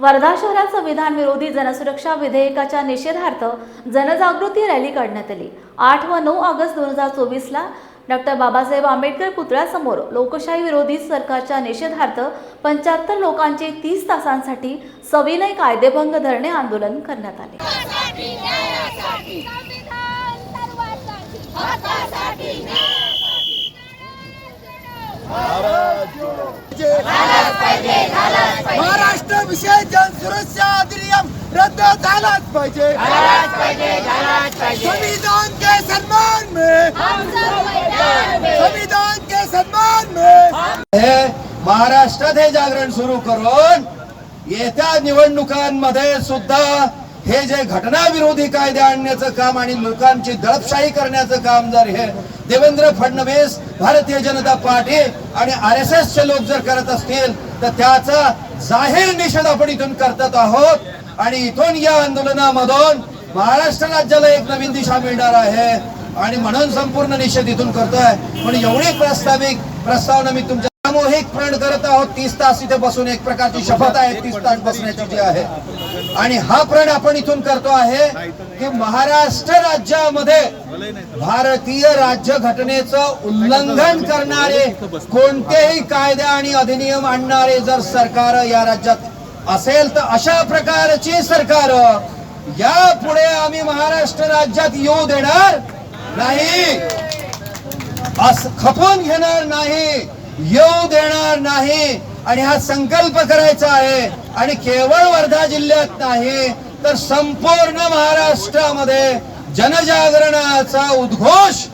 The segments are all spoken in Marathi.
वर्धा शहरात संविधान विरोधी जनसुरक्षा विधेयकाच्या निषेधार्थ जनजागृती रॅली काढण्यात आली. आठ व नऊ ऑगस्ट दोन हजार चोवीसला डॉक्टर बाबासाहेब आंबेडकर पुतळ्यासमोर लोकशाही विरोधी सरकारच्या निषेधार्थ पंच्याहत्तर लोकांचे तीस तासांसाठी सविनय कायदेभंग धरणे आंदोलन करण्यात आले. विषय जनसुरक्षा अधिनियम रद्द झालाच पाहिजे. संविधान के सम्मान में. संविधान के सम्मान में. हे महाराष्ट्रात हे जागरण सुरू करून येत्या निवडणुकांमध्ये सुद्धा हे जे घटनाविरोधी कायदे आणण्याचं काम आणि लोकांची दडपशाही करण्याचं काम जर हे देवेंद्र फडणवीस भारतीय जनता पार्टी आणि आर एस एस चे लोक जर करत असतील तर त्याचा जाहीर निषेध आपण इथून करत आहोत. आणि इथून या आंदोलनामधून महाराष्ट्र राज्याला एक नवीन दिशा मिळणार आहे. आणि म्हणून संपूर्ण निषेध इथून करतोय. पण एवढी प्रास्ताविक प्रस्तावना मी तुमच्या सामूहिक प्रण करत आहोत. तीस तास इथे बसून एक प्रकारची शपथ आहे. तीस तास बसण्याची जी आहे. आणि हा प्रण आपण इथून करतो आहे की महाराष्ट्र राज्यामध्ये भारतीय राज्य घटनेचं उल्लंघन करणारे कोणतेही कायदे आणि अधिनियम आणणारे जर सरकार या राज्यात असेल तर अशा प्रकारची सरकार या पुढे आम्ही महाराष्ट्र राज्यात येऊ देणार नाही. अस खपवून घेणार नाही येऊ देणार नाही. आणि हा संकल्प करायचा आहे. आणि केवळ वर्धा जिल्ह्यात नाही तर संपूर्ण महाराष्ट्रामध्ये जनजागरणाचा उद्घोष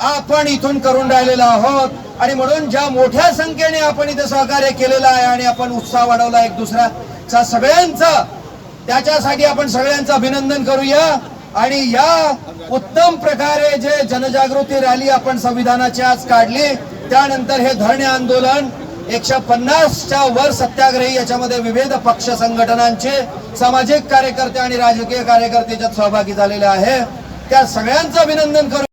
आपण इथून करून राहिलेला आहोत. आणि म्हणून ज्या मोठ्या संख्येने आपण इथे सहकार्य केलेलं आहे आणि आपण उत्साह वाढवला एक दुसऱ्याचा सगळ्यांचा त्याच्यासाठी आपण सगळ्यांचं अभिनंदन करूया. आणि या उत्तम प्रकारे जे जनजागृती रॅली आपण संविधानाची आज काढली त्यानंतर हे धरणे आंदोलन एकशे पन्नासच्या वर सत्याग्रही याच्यामध्ये विविध पक्ष संघटनांचे सामाजिक कार्यकर्ते आणि राजकीय कार्यकर्ते याच्यात सहभागी झालेले आहे. त्या सगळ्यांचं अभिनंदन करू